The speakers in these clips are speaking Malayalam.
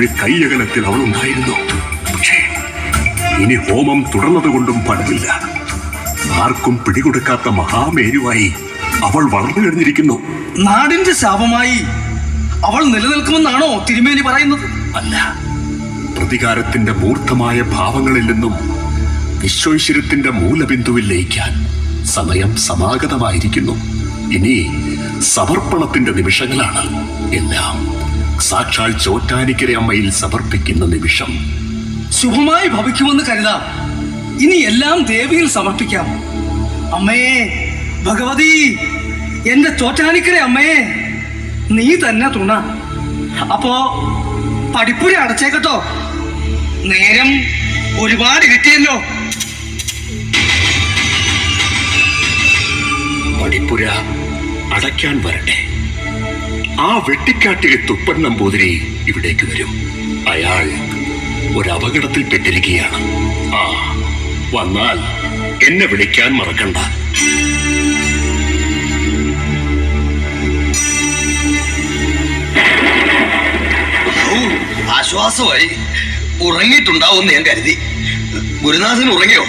ഒരു കൈയകലത്തിൽ അവൾ ഉണ്ടായിരുന്നു പക്ഷേ ഇനി ഹോമം തുടർന്നതുകൊണ്ടും പണമില്ല ആർക്കും പിടികൊടുക്കാത്ത മഹാമേരുവായി അവൾ വളർന്നു കഴിഞ്ഞിരിക്കുന്നു. നാടിന്റെ ശാപമായി അവൾ നിലനിൽക്കുമെന്നാണോ തിരുമേനി പറയുന്നത്? അല്ല പ്രതികാരത്തിന്റെ മൂർത്തമായ ഭാവങ്ങളിൽ നിന്നും വിശ്വൈശ്വര്യത്തിന്റെ മൂലബിന്ദുവിൽ ലയിക്കാൻ സമയം സമാഗതമായിരിക്കുന്നു. ഇനി സമർപ്പണത്തിന്റെ നിമിഷങ്ങളാണ് എല്ലാം. സാക്ഷാൽ ചോറ്റാനിക്കര അമ്മയിൽ സമർപ്പിക്കുന്ന നിമിഷം. ശുഭമായി ഭവിക്കുമെന്ന് കരുതാം. ഇനി എല്ലാം ദേവിയിൽ സമർപ്പിക്കാം. അമ്മയെ ഭഗവതി എന്റെ ചോറ്റാനിക്കര അമ്മയെ നീ തന്നെ തുണ. അപ്പോ പഠിപ്പുര അടച്ചേക്കട്ടോ. നേരം ഒരുപാട് കിട്ടിയല്ലോ. പഠിപ്പുര അടയ്ക്കാൻ വരട്ടെ. ആ വെട്ടിക്കാട്ടിലെ തുപ്പൻ നമ്പൂതിരി ഇവിടേക്ക് വരും. അയാൾ ഒരപകടത്തിൽ പെട്ടിരിക്കുകയാണ്. ആ വന്നാൽ എന്നെ വിളിക്കാൻ മറക്കണ്ട. ആശ്വാസമായി ഉറങ്ങിയിട്ടുണ്ടാവുമെന്ന് ഞാൻ കരുതി. ഗുരുനാഥൻ ഉറങ്ങിയോ?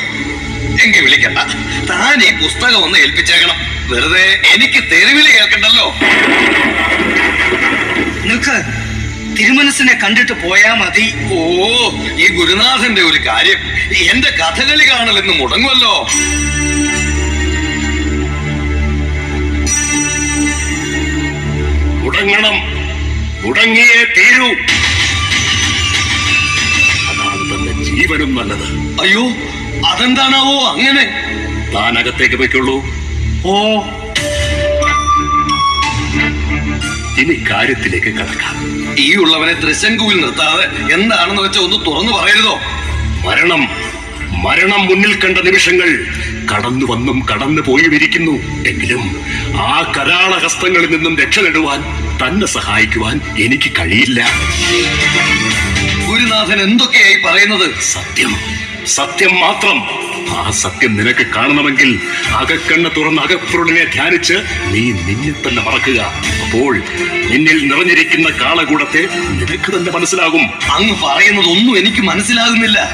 എങ്കിൽ വിളിക്കണ്ട. താൻ ഈ പുസ്തകം ഒന്ന് ഏൽപ്പിച്ചേക്കണം. വെറുതെ എനിക്ക് തെരുവിളി കേൾക്കണ്ടല്ലോ. നിൽക്ക് തിരുമനസിനെ കണ്ടിട്ട് പോയാ മതി. ഓ ഈ ഗുരുനാഥന്റെ ഒരു കാര്യം. എന്റെ കഥകളി കാണലെന്ന് മുടങ്ങുമല്ലോ മുടങ്ങണം. മുടങ്ങിയേ തീരൂ. അതാണ് തന്റെ ജീവനും നല്ലത്. അയ്യോ അതെന്താണാവോ അങ്ങനെ? താനകത്തേക്ക് വെക്കുള്ളൂ ഓ ഇനി കാര്യത്തിലേക്ക് കടക്കാം. ഈ ഉള്ളവനെ തൃശങ്കുവിൽ നിർത്താതെ എന്താണെന്ന് വെച്ചാൽ ഒന്ന് തുറന്നു പറയരുതോ? മരണം മരണം മുന്നിൽ കണ്ട നിമിഷങ്ങൾ കടന്നു വന്നും കടന്നു പോയുമിരിക്കുന്നു. എങ്കിലും ആ കരാള ഹസ്തങ്ങളിൽ നിന്നും രക്ഷ നേടുവാൻ തന്നെ സഹായിക്കുവാൻ എനിക്ക് കഴിയില്ല. ഗുരുനാഥൻ എന്തൊക്കെയായി പറയുന്നത്? സത്യം. സത്യം മാത്രം. ആ സത്യം നിനക്ക് കാണണമെങ്കിൽ അകക്കണ്ണ തുറന്ന് അകപ്പൊരുളിനെ ധ്യാനിച്ച് നീ നിന്നെ തന്നെ മറക്കുക. അപ്പോൾ നിന്നിൽ നിറഞ്ഞിരിക്കുന്ന കാളകൂടത്തെ നിനക്ക് തന്നെ മനസ്സിലാകും. അങ്ങ് പറയുന്നതൊന്നും എനിക്ക് മനസ്സിലാകുന്നില്ല.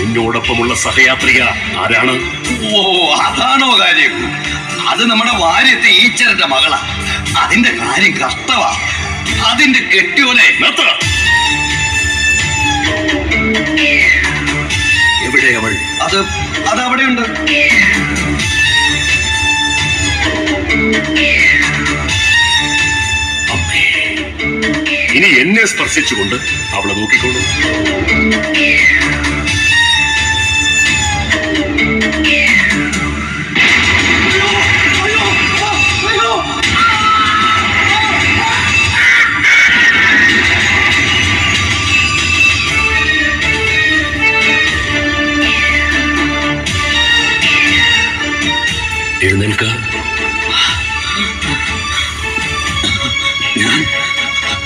നിന്നോടൊപ്പമുള്ള സഹയാത്രിക ആരാണ്? ഓ അതാണോ കാര്യം? അത് നമ്മുടെ വാര്യത്തെ ഈച്ചരന്റെ മകളാ. അതിന്റെ കാര്യം കഷ്ടവാ. അതിന്റെ കെട്ടിയോനെ നിർത്ത്. എവിടെ അവൾ അത് അത് അവിടെയുണ്ട്. അമ്മേ ഇനി എന്നെ സ്പർശിച്ചുകൊണ്ട് അവളെ നോക്കിക്കോളൂ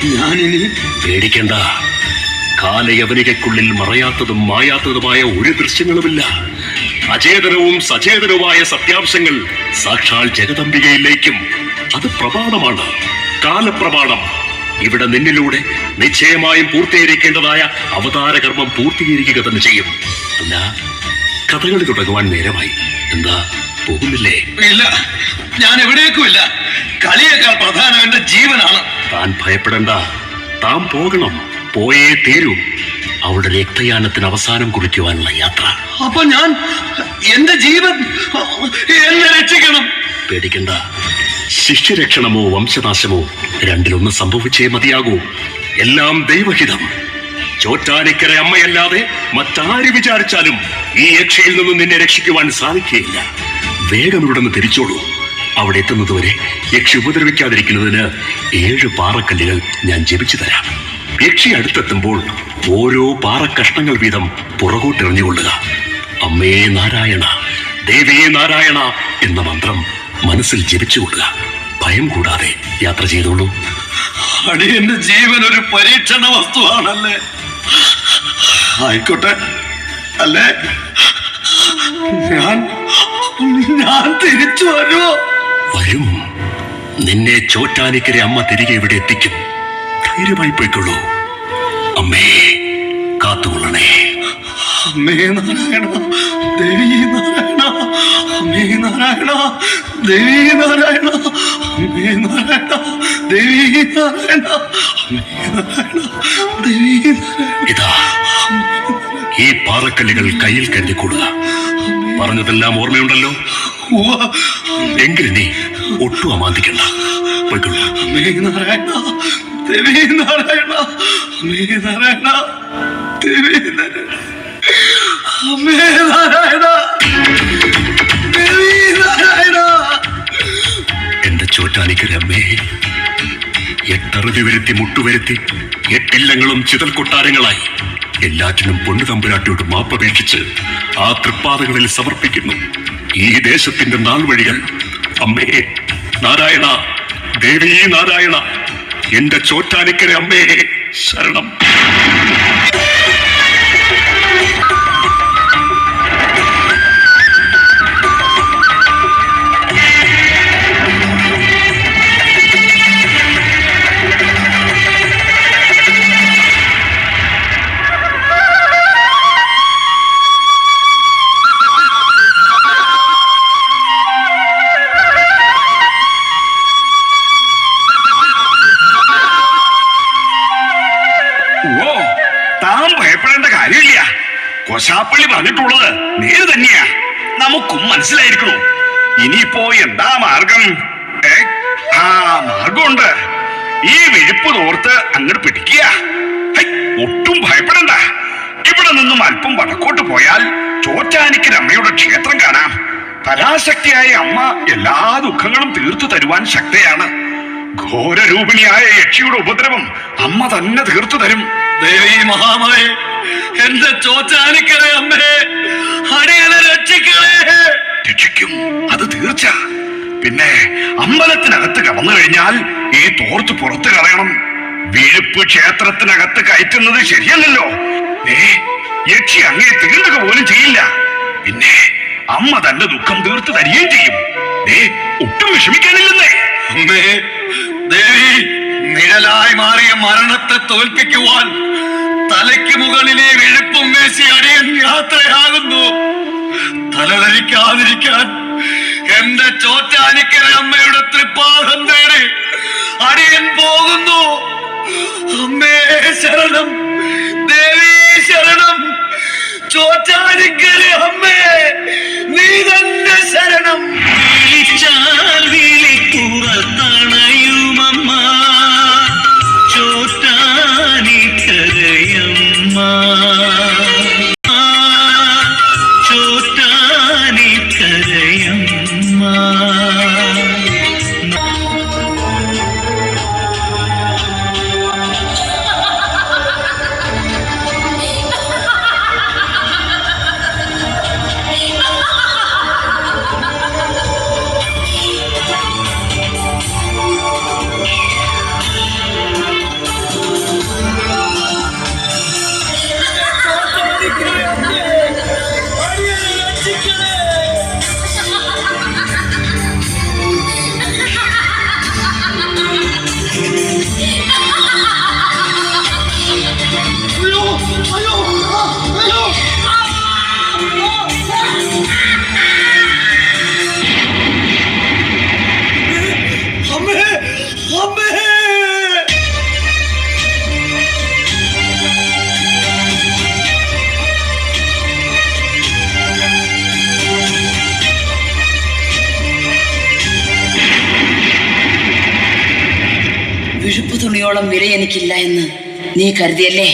ഞാനിനി പേടിക്കണ്ട. കാലയവനികയ്ക്കുള്ളിൽ മറയാത്തതും മായാത്തതുമായ ഒരു ദൃശ്യങ്ങളുമില്ല. അചേതനവും സചേതനവുമായ സത്യാംശങ്ങൾ സാക്ഷാൽ ജഗദംബികയിലേക്കും. അത് പ്രമാണമാണ്. കാലപ്രമാണം. ഇവിടെ നിന്നിലൂടെ നിശ്ചയമായും പൂർത്തീകരിക്കേണ്ടതായ അവതാരകർമ്മം പൂർത്തീകരിക്കുക തന്നെ ചെയ്യും. അല്ല കഥകളി തുടങ്ങുവാൻ നേരമായി. എന്താ പോകുന്നില്ലേ? ഇല്ല ഞാൻ എവിടേക്കും ഇല്ല. കളിയേക്കാൾ പ്രധാനം എന്റെ ജീവനാണ്. താൻ ഭയപ്പെടണ്ട. താൻ പോകണം. പോയേ തീരൂ. അവളുടെ രക്തയാനത്തിന് അവസാനം കുറിക്കുവാനുള്ള യാത്ര. അപ്പൊ ഞാൻ എന്റെ ജീവൻ എന്നെ രക്ഷിക്കണം. പേടിക്കണ്ട. ശിഷ്യരക്ഷണമോ വംശനാശമോ രണ്ടിലൊന്ന് സംഭവിച്ചേ മതിയാകൂ. എല്ലാം ദൈവഹിതം. ചോറ്റാനിക്കര അമ്മയല്ലാതെ മറ്റാര് വിചാരിച്ചാലും ഈ യക്ഷയിൽ നിന്നും നിന്നെ രക്ഷിക്കുവാൻ സാധിക്കുകയില്ല. വേഗം ഇവിടെ നിന്ന് തിരിച്ചോളൂ. അവിടെ എത്തുന്നതുവരെ യക്ഷി ഉപദ്രവിക്കാതിരിക്കുന്നതിന് ഏഴ് പാറക്കല്ലുകൾ ഞാൻ ജപിച്ചു തരാം. യക്ഷി അടുത്തെത്തുമ്പോൾ ഓരോ പാറക്കഷ്ണങ്ങൾ വീതം പുറകോട്ടെറിഞ്ഞുകൊള്ളുക. അമ്മേ നാരായണ ദേവിയെ നാരായണ എന്ന മന്ത്രം മനസ്സിൽ ജപിച്ചു കൊള്ളുക ഭയം കൂടാതെ യാത്ര ചെയ്തോളൂ. അടിയന്റെ ജീവൻ ഒരു പരീക്ഷണ വസ്തുവാണല്ലേ? ആയിക്കോട്ടെ. അല്ലേ? ഞാൻ ഞാൻ തിരിച്ചു വരുമോ? വരും. നിന്നെ ചോറ്റാനിക്കരെ അമ്മ തിരികെ ഇവിടെ എത്തിക്കും. ധൈര്യമായി പോയിക്കൊള്ളൂ. അമ്മേ കാത്തുകൊള്ളണേ. അമ്മേ നാരായണ ദേവി നാരായണ അമ്മേ നാരായണ ദേവി നാരായണ അമ്മേ നാരായണ ദേവി നാരായണ അമ്മേ നാരായണ ദേവി നാരായണ. ഇതാ ഈ പാറക്കല്ലുകൾ കയ്യിൽ കരുതിക്കൂടുക. പറഞ്ഞതെല്ലാം ഓർമ്മയുണ്ടല്ലോ. എങ്കിലും നീ ഒട്ടും അമാന്തിക്കണ്ട. പോയിക്കൊള്ളു. നാരായണ ദേവി നാരായണ നാരായണ ദേവി നാരായണ ദേവി നാരായണ എന്റെ ചോറ്റാനിക്കരമ്മേ എട്ടറുതി വരുത്തി മുട്ടുവരുത്തി എട്ടില്ലങ്ങളും ചിതൽ കൊട്ടാരങ്ങളായി എല്ലാറ്റിനും പൊണ്ണു തമ്പുരാട്ടിയോട് മാപ്പപേക്ഷിച്ച് ആ തൃപ്പാതകളിൽ സമർപ്പിക്കുന്നു. ഈ ദേശത്തിന്റെ നാൾ വഴികൾ അമ്മേ നാരായണ ദേവീ നാരായണ എന്റെ ചോറ്റാനിക്കര അമ്മേ ശരണം. നീ നേര് തന്നെയാ. നമുക്കും മനസ്സിലായിരിക്കണു. ഇനിയിപ്പോ എന്താ മാർഗം? ആ മാർഗമുണ്ട്. ഈ വെഴുപ്പ് തോർത്ത് അങ്ങോട്ട് പിടിക്കുക. ഒട്ടും ഭയപ്പെടണ്ട. ഇവിടെ നിന്നും അല്പം വടക്കോട്ട് പോയാൽ ചോറ്റാനിക്ക് അമ്മയുടെ ക്ഷേത്രം കാണാം. പരാശക്തിയായ അമ്മ എല്ലാ ദുഃഖങ്ങളും തീർത്തു തരുവാൻ ശക്തയാണ്. ഘോരരൂപിണിയായ യക്ഷിയുടെ ഉപദ്രവം അമ്മ തന്നെ തീർത്തു തരും. ദേവി മഹാമായേ എന്റെ ചോറ്റാനിക്കരേ അമ്മേ അടിയനെ രക്ഷിക്കണേ. രക്ഷിക്കും. അത് തീർച്ച. പിന്നെ അമ്പലത്തിനകത്ത് കടന്നു കഴിഞ്ഞാൽ ഈ തോർത്ത് പുറത്ത് കളയണം. വീഴുപ്പ് ക്ഷേത്രത്തിനകത്ത് കയറ്റുന്നത് ശരിയല്ലല്ലോ. ഏ യക്ഷി അങ്ങേ തീർന്നുക പോലും ചെയ്യില്ല. പിന്നെ അമ്മ തന്റെ ദുഃഖം തീർത്തു തരികയും ചെയ്യും. ഏ ഒട്ടും വിഷമിക്കാനില്ലെന്നേ. അമ്മേ നിഴലായി മാറിയ മരണത്തെ തോൽപ്പിക്കുവാൻ തലയ്ക്ക് മുകളിലെ വെളുപ്പും മേശി അടിയൻ യാത്രയാകുന്നു. തലധരിക്കാതിരിക്കാൻ എന്റെ ചോറ്റാനിക്കര അമ്മയുടെ തൃപ്പാദം തേടി അടിയൻ പോകുന്നു. അമ്മേ ശരണം. ദേവീ ശരണം. ചോറ്റാനിക്കര അമ്മേ നീ തന്നെ ശരണം. തുണിയോളം വില എനിക്കില്ല എന്ന് നീ കരുതിയല്ലേ?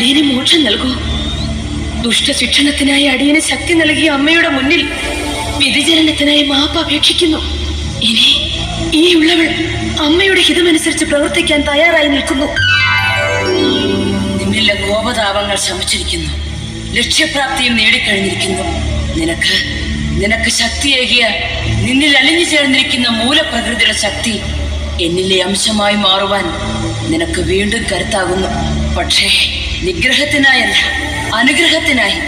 അടിയന് മോക്ഷം നൽകൂ. ദുഷ്ടശിക്ഷണത്തിനായി അടിയന് ശക്തി നൽകിയ അമ്മയുടെ മുന്നിൽ വ്യതിചലനത്തിനായി മാപ്പ് അപേക്ഷിക്കുന്നു. ഇനി ഈ ഉള്ളവൾ അമ്മയുടെ ഹിതമനുസരിച്ച് പ്രവർത്തിക്കാൻ തയ്യാറായി നിൽക്കുന്നു. നിന്നിലെ കോപതാപങ്ങൾ ശമിച്ചിരിക്കുന്നു. ലക്ഷ്യപ്രാപ്തിയും നേടിക്കഴിഞ്ഞിരിക്കുന്നു. നിനക്ക് നിനക്ക് ശക്തിയേകിയ നിന്നിൽ അലിഞ്ഞു ചേർന്നിരിക്കുന്ന മൂലപ്രകൃതിയുടെ ശക്തി എന്നിലെ അംശമായി മാറുവാൻ നിനക്ക് വീണ്ടും കരുത്താകുന്നു. പക്ഷേ നിഗ്രഹത്തിനായല്ല അനുഗ്രഹത്തിനായി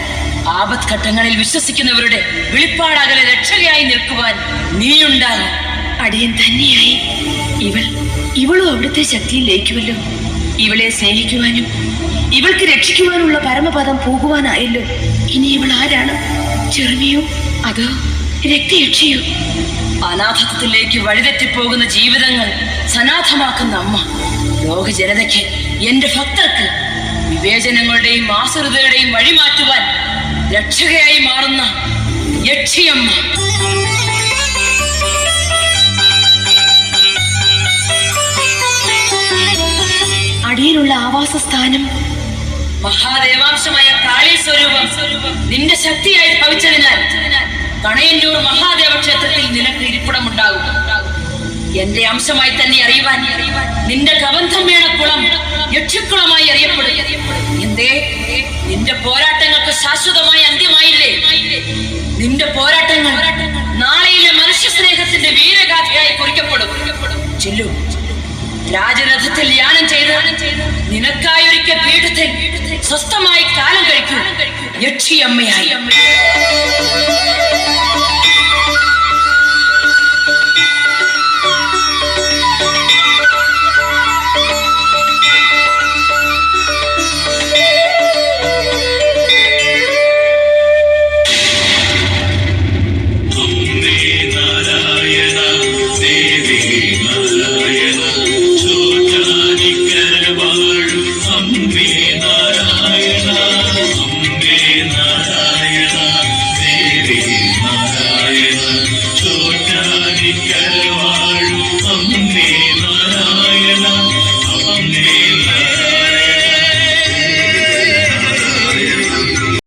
ആപത് ഘട്ടങ്ങളിൽ വിശ്വസിക്കുന്നവരുടെ വെളിപ്പാടകലെ രക്ഷകയായി നിൽക്കുവാൻ നീയുണ്ടാകും. അടിയൻ തന്നെയായി ഇവൾ ഇവളും അവിടുത്തെ ശക്തിയിൽ ലയിക്കുമല്ലോ. ഇവളെ സ്നേഹിക്കുവാനും ഇവൾക്ക് രക്ഷിക്കുവാനുള്ള പരമപദം പോകുവാനായല്ലോ. ഇനി ഇവൾ ആരാണ്? ചെറുമിയോ? അതോ രക്തയക്ഷിയോ? അനാഥത്വത്തിലേക്ക് വഴിതെറ്റിപ്പോകുന്ന ജീവിതങ്ങൾ സനാഥമാക്കുന്ന അമ്മ. ലോക ജനതയ്ക്ക് എന്റെ ഭക്തർക്ക് വിവേചനങ്ങളുടെയും ആസുരതയുടെയും വഴിമാറ്റുവാൻ രക്ഷകയായി മാറുന്ന യക്ഷിയമ്മ. അടിയിലുള്ള ആവാസ സ്ഥാനം മഹാദേവാംശമായ കാളി സ്വരൂപം നിന്റെ ശക്തിയായി ഭവിച്ചതിനാൽ കണയന്നൂർ മഹാദേവ ക്ഷേത്രത്തിൽ നിനക്ക് ഇരിപ്പിടമുണ്ടാകും. എന്റെ അംശമായി തന്നെ അറിയുവാൻ നിന്റെ കബന്ധം വീണ കുളം യക്ഷക്കുളമായി അറിയപ്പെടും. എന്തേ നിന്റെ പോരാട്ടങ്ങൾക്ക് ശാശ്വതമായി അന്ത്യമായില്ലേ? നിന്റെ പോരാട്ടങ്ങൾ നാളെയിലെ മനുഷ്യ സ്നേഹത്തിന്റെ വീരഗാഥയായി കുറിക്കപ്പെടും. ചെല്ലു. രാജരഥത്തിൽ യാനം ചെയ്ത് നിനക്കായി ഒരുക്കിയ പീഠത്തിൽ സ്വസ്ഥമായി കാലം കഴിക്കും. യക്ഷിയമ്മയായി.